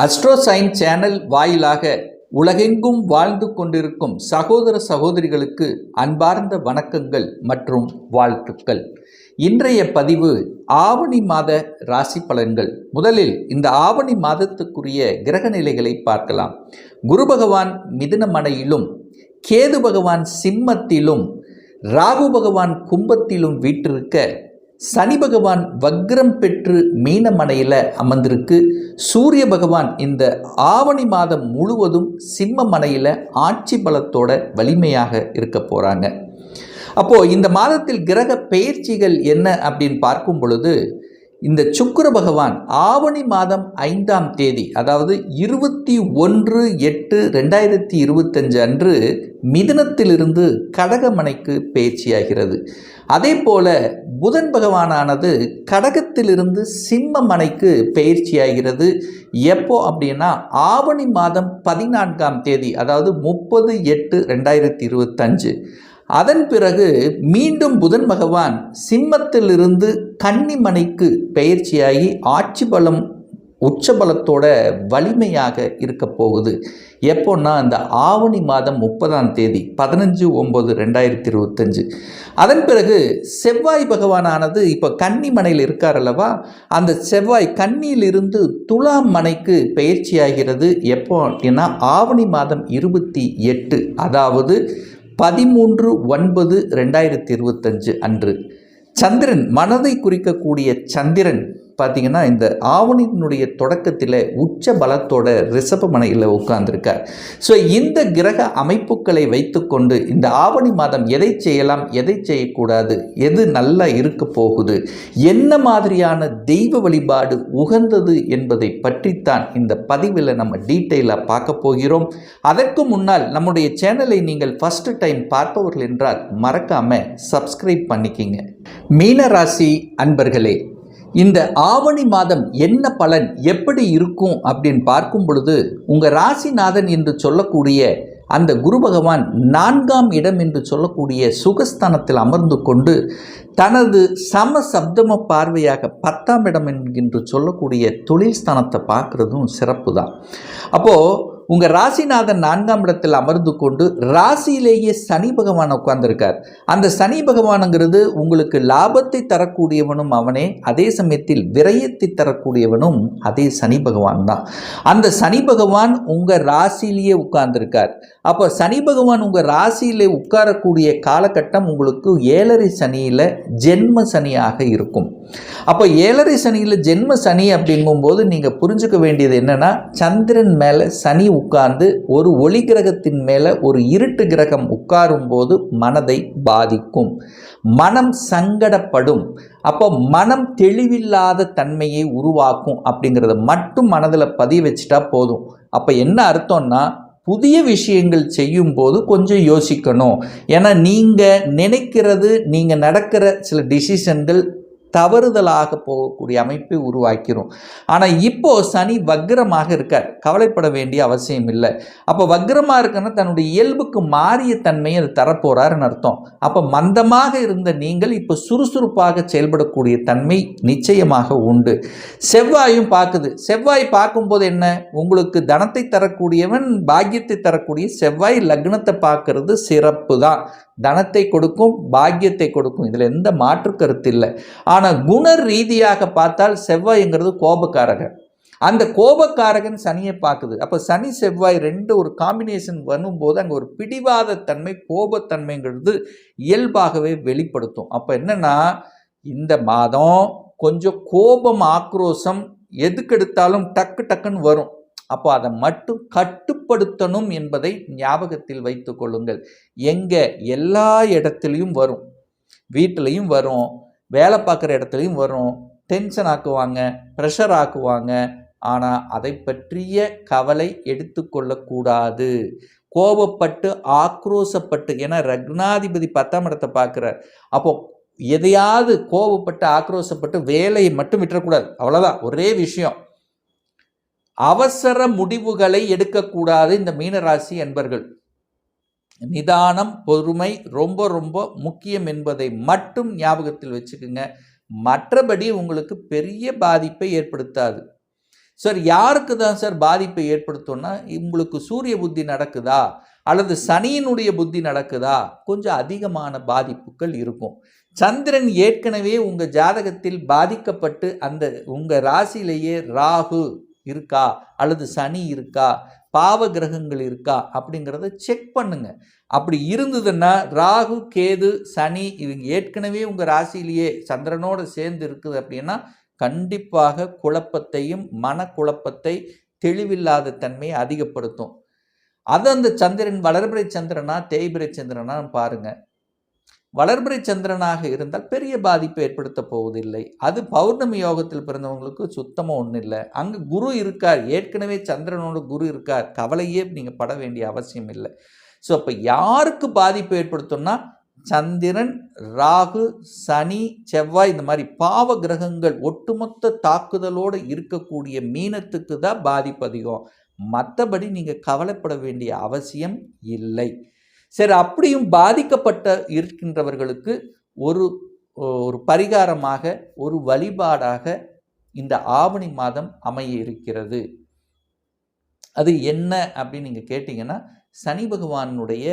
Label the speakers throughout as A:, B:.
A: அஸ்ட்ரோசைன் channel வாயிலாக உலகெங்கும் வாழ்ந்து கொண்டிருக்கும் சகோதர சகோதரிகளுக்கு அன்பார்ந்த வணக்கங்கள் மற்றும் வாழ்த்துக்கள். இன்றைய பதிவு ஆவணி மாத ராசி பலன்கள். முதலில் இந்த ஆவணி மாதத்துக்குரிய கிரக நிலைகளை பார்க்கலாம். குரு பகவான் மிதுனமனையிலும் கேது பகவான் சிம்மத்திலும் ராகு பகவான் கும்பத்திலும் வீற்றிருக்க சனி பகவான் வக்ரம் பெற்று மீனமனையில் அமர்ந்திருக்கு. சூரிய பகவான் இந்த ஆவணி மாதம் முழுவதும் சிம்ம மனையில் ஆட்சி பலத்தோட வலிமையாக இருக்க போகிறாங்க அப்போது இந்த மாதத்தில் கிரக பெயர்ச்சிகள் என்ன அப்படின்னு பார்க்கும் பொழுது இந்த சுக்கர பகவான் ஆவணி மாதம் ஐந்தாம் தேதி அதாவது இருபத்தி ஒன்று எட்டு ரெண்டாயிரத்தி இருபத்தஞ்சு அன்று மிதனத்திலிருந்து கடகமனைக்கு பயிற்சியாகிறது. அதே போல புதன் பகவானானது கடகத்திலிருந்து சிம்ம மனைக்கு பயிற்சியாகிறது. எப்போ அப்படின்னா ஆவணி மாதம் பதினான்காம் தேதி அதாவது முப்பது எட்டு ரெண்டாயிரத்தி இருபத்தஞ்சு. அதன் பிறகு மீண்டும் புதன் பகவான் சிம்மத்திலிருந்து கன்னிமனைக்கு பெயர்ச்சியாகி ஆட்சி பலம் உச்சபலத்தோட வலிமையாக இருக்க போகுது. எப்போன்னா இந்த ஆவணி மாதம் முப்பதாம் தேதி பதினஞ்சு ஒம்பது ரெண்டாயிரத்தி இருபத்தஞ்சு. அதன் பிறகு செவ்வாய் பகவானானது இப்போ கன்னி மனையில் இருக்கார் அல்லவா? அந்த செவ்வாய் கன்னியிலிருந்து துலாம் மனைக்கு பயிற்சியாகிறது எப்போ அப்படின்னா ஆவணி மாதம் இருபத்தி எட்டு. அதாவது பதிமூன்று ஒன்பது ரெண்டாயிரத்தி இருபத்தஞ்சு அன்று. சந்திரன் மனதை குறிக்கக்கூடிய சந்திரன் பார்த்தீங்கன்னா இந்த ஆவணியினுடைய தொடக்கத்தில் உச்ச பலத்தோட ரிஷப மனையில் உட்கார்ந்துருக்கார். ஸோ இந்த கிரக அமைப்புகளை வைத்துக்கொண்டு இந்த ஆவணி மாதம் எதை செய்யலாம் எதை செய்யக்கூடாது எது நல்லா இருக்க போகுது என்ன மாதிரியான தெய்வ வழிபாடு உகந்தது என்பதை பற்றித்தான் இந்த பதிவில் நம்ம டீட்டெயிலாக பார்க்க போகிறோம். அதற்கு முன்னால் நம்முடைய சேனலை நீங்கள் ஃபஸ்ட்டு டைம் பார்ப்பவர்கள் என்றால் மறக்காமல் சப்ஸ்கிரைப் பண்ணிக்கிங்க. மீனராசி அன்பர்களே இந்த ஆவணி மாதம் என்ன பலன் எப்படி இருக்கும் அப்படின்னு பார்க்கும் பொழுது உங்கள் ராசிநாதன் என்று சொல்லக்கூடிய அந்த குரு பகவான் நான்காம் இடம் என்று சொல்லக்கூடிய சுகஸ்தானத்தில் அமர்ந்து கொண்டு தனது சம சப்தம பார்வையாக பத்தாம் இடம் என்று சொல்லக்கூடிய தொழில் ஸ்தானத்தை பார்க்குறதும் சிறப்பு தான் அப்போது உங்கள் ராசிநாதன் நான்காம் இடத்தில் அமர்ந்து கொண்டு ராசியிலேயே சனி பகவான் உட்கார்ந்துருக்கார். அந்த சனி பகவானுங்கிறது உங்களுக்கு லாபத்தை தரக்கூடியவனும் அவனே அதே சமயத்தில் விரயத்தை தரக்கூடியவனும் அதே சனி பகவான் தான். அந்த சனி பகவான் உங்கள் ராசியிலேயே உட்கார்ந்துருக்கார். அப்போ சனி பகவான் உங்கள் ராசியிலே உட்காரக்கூடிய காலகட்டம் உங்களுக்கு ஏழரை சனியில் ஜென்ம சனியாக இருக்கும். அப்போ ஏழரை சனியில் ஜென்ம சனி அப்படிங்கும்போது நீங்கள் புரிஞ்சுக்க வேண்டியது என்னென்னா சந்திரன் மேலே சனி உட்கார்ந்து ஒரு ஒளி கிரகத்தின் மேலே ஒரு இருட்டு கிரகம் உட்காரும் போது மனதை பாதிக்கும். மனம் சங்கடப்படும். அப்போ மனம் தெளிவில்லாத தன்மையை உருவாக்கும் அப்படிங்கிறத மட்டும் மனதில் பதிய வச்சுட்டா போதும். அப்போ என்ன அர்த்தம்னா புதிய விஷயங்கள் செய்யும் போது கொஞ்சம் யோசிக்கணும். ஏன்னா நீங்கள் நினைக்கிறது நீங்கள் நடக்கிற சில டிசிஷன்கள் தவறுதலாக போகக்கூடிய அமைப்பை உருவாக்கிறோம். ஆனால் இப்போது சனி வக்ரமாக இருக்கார். கவலைப்பட வேண்டிய அவசியம் இல்லை. அப்போ வக்ரமாக இருக்குன்னா தன்னுடைய இயல்புக்கு மாறிய தன்மையை அது தரப்போகிறாருன்னு அர்த்தம். அப்போ மந்தமாக இருந்த நீங்கள் இப்போ சுறுசுறுப்பாக செயல்படக்கூடிய தன்மை நிச்சயமாக உண்டு. செவ்வாயும் பார்க்குது. செவ்வாய் பார்க்கும்போது என்ன? உங்களுக்கு தனத்தை தரக்கூடியவன் பாக்கியத்தை தரக்கூடிய செவ்வாய் லக்னத்தை பார்க்கறது சிறப்பு தான் தனத்தை கொடுக்கும் பாக்கியத்தை கொடுக்கும். இதில் எந்த மாற்று கருத்து இல்லை. ஆனால் குண ரீதியாக பார்த்தால் செவ்வாய்ங்கிறது கோபக்காரகன். அந்த கோபக்காரகன் சனியை பார்க்குது. அப்போ சனி செவ்வாய் ரெண்டு ஒரு காம்பினேஷன் வரும்போது அங்கே ஒரு பிடிவாத தன்மை கோபத்தன்மைங்கிறது இயல்பாகவே வெளிப்படுத்தும். அப்போ என்னென்னா இந்த மாதம் கொஞ்சம் கோபம் ஆக்ரோஷம் எதுக்கெடுத்தாலும் டக்கு டக்குன்னு வரும். அப்போ அதை மட்டும் கட்டுப்படுத்தணும் என்பதை ஞாபகத்தில் வைத்து கொள்ளுங்கள். எங்கே எல்லா இடத்துலையும் வரும். வீட்டிலையும் வரும். வேலை பார்க்குற இடத்துலையும் வரும். டென்ஷன் ஆக்குவாங்க ப்ரெஷர் ஆக்குவாங்க. ஆனால் அதை பற்றிய கவலை எடுத்துக்கொள்ளக்கூடாது கோபப்பட்டு ஆக்ரோசப்பட்டு ஏன்னா ரக்னாதிபதி பத்தாம் இடத்தை பார்க்குறார். அப்போ எதையாவது கோபப்பட்டு ஆக்ரோசப்பட்டு வேலையை மட்டும் விட்டுறக்கூடாது. அவ்வளோதான் ஒரே விஷயம். அவசர முடிவுகளை எடுக்கக்கூடாது இந்த மீனராசி என்பர்கள். நிதானம் பொறுமை ரொம்ப ரொம்ப முக்கியம் என்பதை மட்டும் ஞாபகத்தில் வச்சுக்குங்க. மற்றபடி உங்களுக்கு பெரிய பாதிப்பை ஏற்படுத்தாது. சார் யாருக்கு தான் சார் பாதிப்பை ஏற்படுத்தும்னா உங்களுக்கு சூரிய புத்தி நடக்குதா? அல்லது சனியினுடைய புத்தி நடக்குதா? கொஞ்சம் அதிகமான பாதிப்புகள் இருக்கும். சந்திரன் ஏற்கனவே உங்கள் ஜாதகத்தில் பாதிக்கப்பட்டு அந்த உங்கள் ராசியிலேயே ராகு. இருக்கா? அல்லது சனி இருக்கா? பாவ கிரகங்கள் இருக்கா? அப்படிங்கிறத செக் பண்ணுங்க. அப்படி இருந்ததுன்னா ராகு கேது சனி இவங்க ஏற்கனவே உங்கள் ராசியிலேயே சந்திரனோடு சேர்ந்து இருக்குது அப்படின்னா கண்டிப்பாக குழப்பத்தையும் மனக்குழப்பத்தை தெளிவில்லாத தன்மையை அதிகப்படுத்தும். அது அந்த சந்திரன் வளர்பிறை சந்திரனா தேய்பிறை சந்திரனா பாருங்கள் வளர்பிறை சந்திரனாக இருந்தால் பெரிய பாதிப்பை ஏற்படுத்த போவதில்லை. அது பௌர்ணமி யோகத்தில் பிறந்தவங்களுக்கு சுத்தமாக ஒன்றும் இல்லை. அங்கே குரு இருக்கார். ஏற்கனவே சந்திரனோட குரு இருக்கார். கவலையே நீங்கள் பட வேண்டிய அவசியம் இல்லை. ஸோ அப்போ யாருக்கு பாதிப்பு ஏற்படுத்தும்னா சந்திரன் ராகு சனி செவ்வாய் இந்த மாதிரி பாவ கிரகங்கள் ஒட்டுமொத்த தாக்குதலோடு இருக்கக்கூடிய மீனத்துக்கு தான் பாதிப்பு அதிகம். மற்றபடி நீங்கள் கவலைப்பட வேண்டிய அவசியம் இல்லை. சரி அப்படியும் பாதிக்கப்பட்ட இருக்கின்றவர்களுக்கு ஒரு ஒரு பரிகாரமாக ஒரு வழிபாடாக இந்த ஆவணி மாதம் அமைய இருக்கிறது. அது என்ன அப்படின்னு நீங்கள் கேட்டிங்கன்னா சனி பகவானுடைய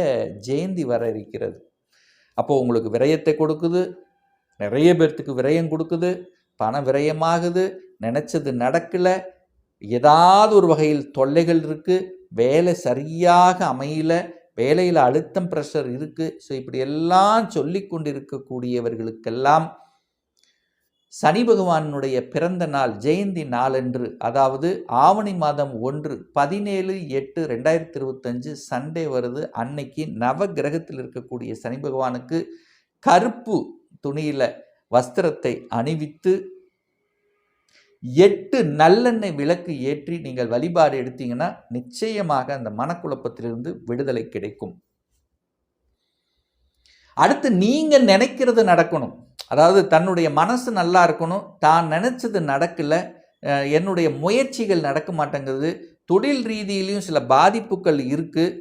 A: ஜெயந்தி வர இருக்கிறது. அப்போது உங்களுக்கு விரயத்தை கொடுக்குது நிறைய பேர்த்துக்கு விரயம் கொடுக்குது பண விரயமாகுது நினச்சது நடக்கலை ஏதாவது ஒரு வகையில் தொல்லைகள் இருக்குது வேலை சரியாக அமையல வேலையில் அழுத்தம் ப்ரெஷர் இருக்குது ஸோ இப்படி எல்லாம் சொல்லி கொண்டிருக்கக்கூடியவர்களுக்கெல்லாம் சனி பகவானுடைய பிறந்த நாள் ஜெயந்தி நாளன்று அதாவது ஆவணி மாதம் ஒன்று பதினேழு எட்டு ரெண்டாயிரத்தி இருபத்தஞ்சு சண்டே வருது. அன்னைக்கு நவ கிரகத்தில் இருக்கக்கூடிய சனி பகவானுக்கு கருப்பு துணியில் வஸ்திரத்தை அணிவித்து எட்டு நல்லெண்ணெய் விளக்கு ஏற்றி நீங்கள் வழிபாடு எடுத்தீங்கன்னா நிச்சயமாக அந்த மனக்குழப்பத்திலிருந்து விடுதலை கிடைக்கும். அடுத்து நீங்கள் நினைக்கிறது நடக்கணும். அதாவது தன்னுடைய மனசு நல்லா இருக்கணும். தான் நினச்சது நடக்கலை. என்னுடைய முயற்சிகள் நடக்க மாட்டேங்குது. தொழில் ரீதியிலையும் சில பாதிப்புகள் இருக்குது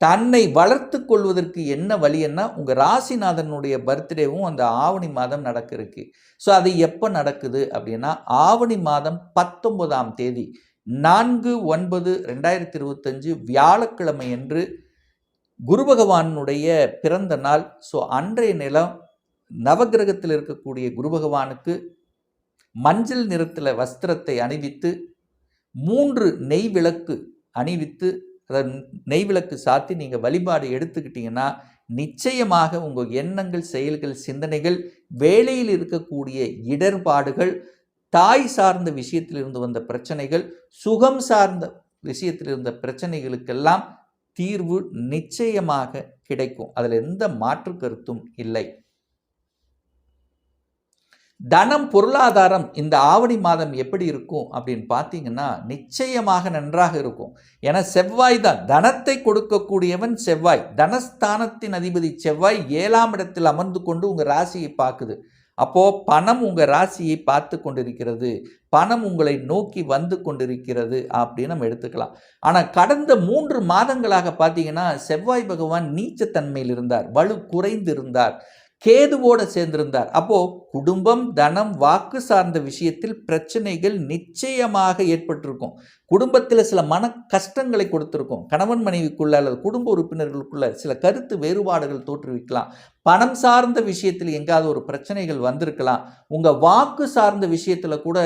A: தன்னை வளர்த்து கொள்வதற்கு என்ன வழின்னா உங்கள் ராசிநாதனுடைய பர்த்டேவும் அந்த ஆவணி மாதம் நடக்க இருக்கு ஸோ அது எப்போ நடக்குது அப்படின்னா ஆவணி மாதம் பத்தொன்பதாம் தேதி நான்கு ஒன்பது ரெண்டாயிரத்தி இருபத்தஞ்சு வியாழக்கிழமை என்று குரு பகவானுடைய பிறந்த நாள். ஸோ அன்றைய நிலம் நவகிரகத்தில் இருக்கக்கூடிய குரு பகவானுக்கு மஞ்சள் நிறத்தில் வஸ்திரத்தை அணிவித்து மூன்று நெய் விளக்கு அணிவித்து அதை நெய் விளக்கு சாத்தி நீங்கள் வழிபாடு எடுத்துக்கிட்டிங்கன்னா நிச்சயமாக உங்கள் எண்ணங்கள் செயல்கள் சிந்தனைகள் வேலையில் இருக்கக்கூடிய இடர்பாடுகள் தாய் சார்ந்த விஷயத்தில் இருந்து வந்த பிரச்சனைகள் சுகம் சார்ந்த விஷயத்தில் இருந்த பிரச்சனைகளுக்கெல்லாம் தீர்வு நிச்சயமாக கிடைக்கும். அதில் எந்த மாற்று கருத்தும் இல்லை. தனம் பொருளாதாரம் இந்த ஆவணி மாதம் எப்படி இருக்கும் அப்படின்னு பார்த்தீங்கன்னா நிச்சயமாக நன்றாக இருக்கும். ஏன்னா செவ்வாய் தான். தனத்தை கொடுக்கக்கூடியவன் செவ்வாய். தனஸ்தானத்தின் அதிபதி செவ்வாய் ஏழாம் இடத்தில் அமர்ந்து கொண்டு உங்கள் ராசியை பார்க்குது. அப்போது பணம் உங்கள் ராசியை பார்த்து கொண்டிருக்கிறது. பணம் உங்களை நோக்கி வந்து கொண்டிருக்கிறது அப்படின்னு நம்ம எடுத்துக்கலாம். ஆனால் கடந்த மூன்று மாதங்களாக பார்த்தீங்கன்னா செவ்வாய் பகவான் நீச்சத்தன்மையில் இருந்தார். வலு குறைந்து இருந்தார். கேதுவோடு சேர்ந்திருந்தார். அப்போ குடும்பம் தனம் வாக்கு சார்ந்த விஷயத்தில் பிரச்சனைகள் நிச்சயமாக ஏற்பட்டிருக்கும். குடும்பத்தில் சில மன கஷ்டங்களை கொடுத்துருக்கும். கணவன் மனைவிக்குள்ள அல்லது குடும்ப உறுப்பினர்களுக்குள்ள சில கருத்து வேறுபாடுகள் தோற்றுவிக்கலாம். பணம் சார்ந்த விஷயத்தில் எங்காவது ஒரு பிரச்சனைகள் வந்திருக்கலாம். உங்கள் வாக்கு சார்ந்த விஷயத்தில் கூட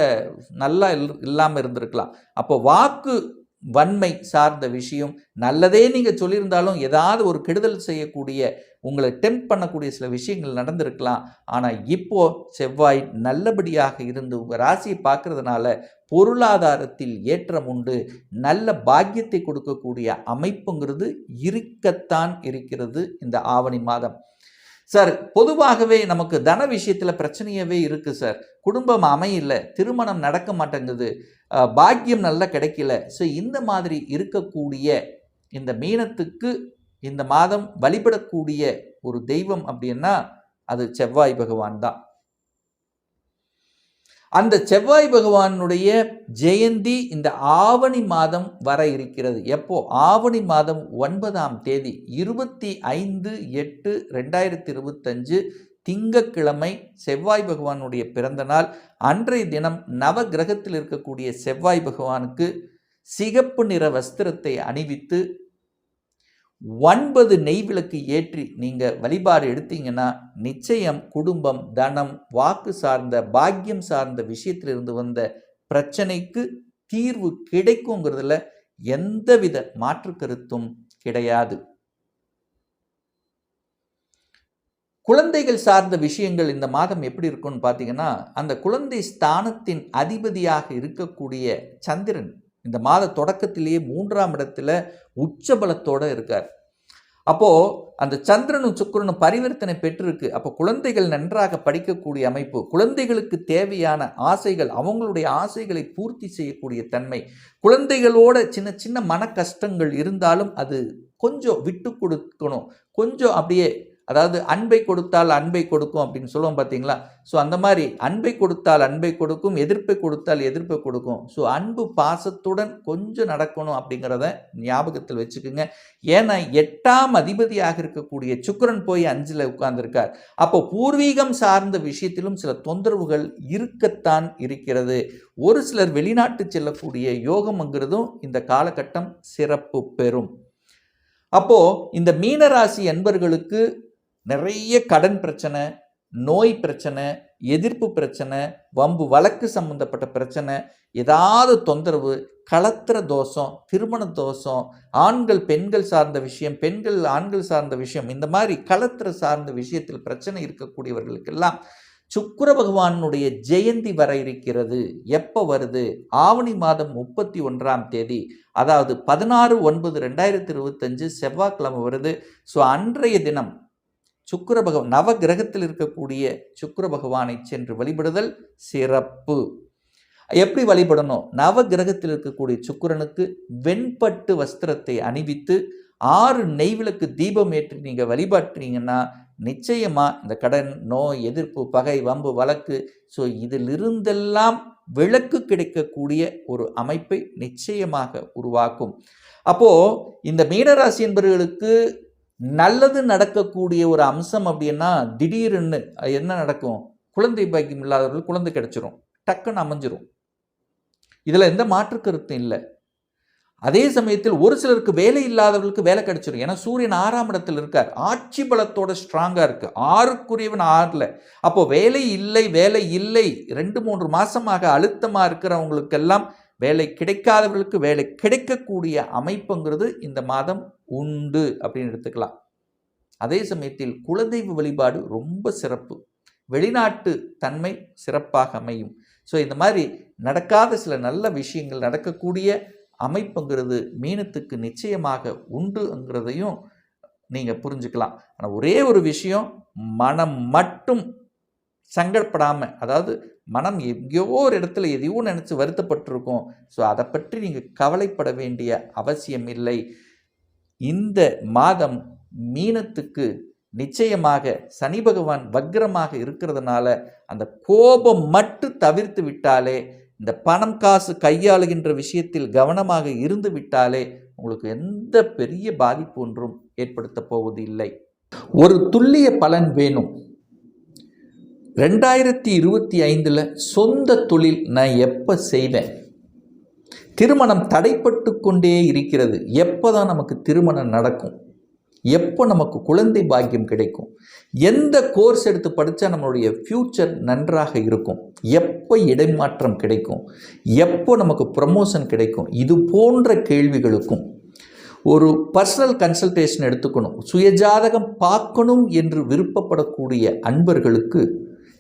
A: நல்லா இல்லாமல் இருந்திருக்கலாம். அப்போ வாக்கு வன்மை சார்ந்த விஷயம். நல்லதே நீங்கள் சொல்லியிருந்தாலும் ஏதாவது ஒரு கெடுதல் செய்யக்கூடிய உங்களை டெம்ப் பண்ணக்கூடிய சில விஷயங்கள் நடந்திருக்கலாம். ஆனால் இப்போ செவ்வாய் நல்லபடியாக இருந்து உங்கள் ராசியை பார்க்குறதுனால பொருளாதாரத்தில் ஏற்றம் உண்டு. நல்ல பாக்கியத்தை கொடுக்கக்கூடிய அமைப்புங்கிறது இருக்கத்தான் இருக்கிறது இந்த ஆவணி மாதம். சார் பொதுவாகவே நமக்கு தன விஷயத்தில் பிரச்சனையவே இருக்குது சார். குடும்பம் அமையல திருமணம் நடக்க மாட்டேங்குது பாக்கியம் நல்லா கிடைக்கல. ஸோ இந்த மாதிரி இருக்கக்கூடிய இந்த மீனத்துக்கு இந்த மாதம் வழிபடக்கூடிய ஒரு தெய்வம் அப்படின்னா அது செவ்வாய் பகவான் தான். அந்த செவ்வாய் பகவானுடைய ஜெயந்தி இந்த ஆவணி மாதம் வர இருக்கிறது. எப்போ? ஆவணி மாதம் ஒன்பதாம் தேதி இருபத்தி ஐந்து எட்டு ரெண்டாயிரத்தி இருபத்தஞ்சு திங்கக்கிழமை செவ்வாய் பகவானுடைய பிறந்த நாள். அன்றைய தினம் நவ கிரகத்தில் இருக்கக்கூடிய செவ்வாய் பகவானுக்கு சிகப்பு நிற வஸ்திரத்தை அணிவித்து ஒன்பது நெய் விளக்கு ஏற்றி நீங்கள் வழிபாடு எடுத்தீங்கன்னா நிச்சயம் குடும்பம் தனம் வாக்கு சார்ந்த பாக்கியம் சார்ந்த விஷயத்திலிருந்து வந்த பிரச்சனைக்கு தீர்வு கிடைக்குங்கிறதுல எந்தவித மாற்று கருத்தும் கிடையாது. குழந்தைகள் சார்ந்த விஷயங்கள் இந்த மாதம் எப்படி இருக்கும்னு பார்த்தீங்கன்னா அந்த குழந்தை ஸ்தானத்தின் அதிபதியாக இருக்கக்கூடிய சந்திரன் இந்த மாத தொடக்கத்திலேயே மூன்றாம் இடத்துல உச்சபலத்தோட இருக்கார். அப்போ அந்த சந்திரனும் சுக்கிரனும் பரிவர்த்தனை பெற்றிருக்கு. அப்போ குழந்தைகள் நன்றாக படிக்கக்கூடிய அமைப்பு குழந்தைகளுக்கு தேவையான ஆசைகள் அவங்களுடைய ஆசைகளை பூர்த்தி செய்யக்கூடிய தன்மை குழந்தைகளோட சின்ன சின்ன மன கஷ்டங்கள் இருந்தாலும் அது கொஞ்சம் விட்டு கொடுக்கணும். கொஞ்சம் அப்படியே அதாவது அன்பை கொடுத்தால் அன்பை கொடுக்கும் அப்படின்னு சொல்லுவோம் பார்த்தீங்களா? ஸோ அந்த மாதிரி அன்பை கொடுத்தால் அன்பை கொடுக்கும் எதிர்ப்பை கொடுத்தால் எதிர்ப்பை கொடுக்கும். ஸோ அன்பு பாசத்துடன் கொஞ்சம் நடக்கணும் அப்படிங்கிறத ஞாபகத்தில் வச்சுக்கோங்க. ஏன்னா எட்டாம் அதிபதியாக இருக்கக்கூடிய சுக்கரன் போய் அஞ்சில் உட்கார்ந்துருக்கார். அப்போ பூர்வீகம் சார்ந்த விஷயத்திலும் சில தொந்தரவுகள் இருக்கத்தான் இருக்கிறது. ஒரு சிலர் வெளிநாட்டு செல்லக்கூடிய யோகம்ங்கிறதும் இந்த காலகட்டம் சிறப்பு பெறும். அப்போ இந்த மீனராசி என்பர்களுக்கு நிறைய கடன் பிரச்சனை நோய் பிரச்சனை எதிர்ப்பு பிரச்சனை வம்பு வழக்கு சம்பந்தப்பட்ட பிரச்சனை ஏதாவது தொந்தரவு களத்திர தோஷம் திருமண தோஷம் ஆண்கள் பெண்கள் சார்ந்த விஷயம் பெண்கள் ஆண்கள் சார்ந்த விஷயம் இந்த மாதிரி களத்திர சார்ந்த விஷயத்தில் பிரச்சனை இருக்கக்கூடியவர்களுக்கெல்லாம் சுக்கர பகவானுடைய ஜெயந்தி வர இருக்கிறது. எப்போ வருது? ஆவணி மாதம் முப்பத்தி ஒன்றாம் தேதி அதாவது பதினாறு ஒன்பது ரெண்டாயிரத்தி இருபத்தஞ்சு செவ்வாய்க்கிழமை வருது. ஸோ அன்றைய தினம் சுக்கர பகவான் நவ கிரகத்தில் இருக்கக்கூடிய சுக்கர பகவானை சென்று வழிபடுதல் சிறப்பு. எப்படி வழிபடணும்? நவ கிரகத்தில் இருக்கக்கூடிய சுக்கரனுக்கு வெண்பட்டு வஸ்திரத்தை அணிவித்து ஆறு நெய்விளக்கு தீபம் ஏற்றி நீங்கள் வழிபாட்டுறீங்கன்னா நிச்சயமாக இந்த கடன் நோய் எதிர்ப்பு பகை வம்பு வழக்கு ஸோ இதிலிருந்தெல்லாம் விளக்கு கிடைக்கக்கூடிய ஒரு அமைப்பை நிச்சயமாக உருவாக்கும். அப்போது இந்த மீனராசி என்பவர்களுக்கு நல்லது நடக்கக்கூடிய ஒரு அம்சம் அப்படின்னா திடீர்னு என்ன நடக்கும்? குழந்தை பாக்கியம் இல்லாதவர்கள் குழந்தை கிடைச்சிரும். டக்குன்னு அமைஞ்சிரும். இதில் எந்த மாற்று கருத்தும் இல்லை. அதே சமயத்தில் ஒரு சிலருக்கு வேலை இல்லாதவர்களுக்கு வேலை கிடைச்சிரும். ஏன்னா சூரியன் ஆறாம் இடத்தில் இருக்கார். ஆட்சி பலத்தோட ஸ்ட்ராங்காக இருக்கு. ஆறுக்குரியவன் ஆறில். அப்போ வேலை இல்லை வேலை இல்லை ரெண்டு மூன்று மாசமாக அழுத்தமாக இருக்கிறவங்களுக்கெல்லாம் வேலை கிடைக்காதவர்களுக்கு வேலை கிடைக்கக்கூடிய அமைப்புங்கிறது இந்த மாதம் உண்டு அப்படின்னு எடுத்துக்கலாம். அதே சமயத்தில் குலதெய்வ வழிபாடு ரொம்ப சிறப்பு. வெளிநாட்டு தன்மை சிறப்பாக அமையும். ஸோ இந்த மாதிரி நடக்காத சில நல்ல விஷயங்கள் நடக்கக்கூடிய அமைப்புங்கிறது மீனத்துக்கு நிச்சயமாக உண்டுங்கிறதையும் நீங்கள் புரிஞ்சுக்கலாம். ஆனால் ஒரே ஒரு விஷயம் மனம் மட்டும் சங்கடப்படாமல் அதாவது மனம் எங்கேயோ ஒரு இடத்துல எதையோ நினச்சி வருத்தப்பட்டிருக்கோம். ஸோ அதை பற்றி நீங்கள் கவலைப்பட வேண்டிய அவசியம் இல்லை. இந்த மாதம் மீனத்துக்கு நிச்சயமாக சனி பகவான் வக்ரமாக இருக்கிறதுனால அந்த கோபம் மட்டும் தவிர்த்து விட்டாலே இந்த பணம் காசு கையாளுகின்ற விஷயத்தில் கவனமாக இருந்து விட்டாலே உங்களுக்கு எந்த பெரிய பாதிப்பு ஒன்றும் ஏற்படுத்த போவது இல்லை ஒரு துல்லிய பலன் வேணும். ரெண்டாயிரத்தி இருபத்தி ஐந்தில் சொந்த தொழில் நான் எப்போ செய்வேன்? திருமணம் தடைப்பட்டு கொண்டே இருக்கிறது. எப்போ தான் நமக்கு திருமணம் நடக்கும்? எப்போ நமக்கு குழந்தை பாக்கியம் கிடைக்கும்? எந்த கோர்ஸ் எடுத்து படித்தா நம்மளுடைய ஃப்யூச்சர் நன்றாக இருக்கும்? எப்போ இடைமாற்றம் கிடைக்கும்? எப்போ நமக்கு ப்ரமோஷன் கிடைக்கும்? இது போன்ற கேள்விகளுக்கும் ஒரு பர்சனல் கன்சல்டேஷன் எடுத்துக்கணும். சுயஜாதகம் பார்க்கணும் என்று விருப்பப்படக்கூடிய அன்பர்களுக்கு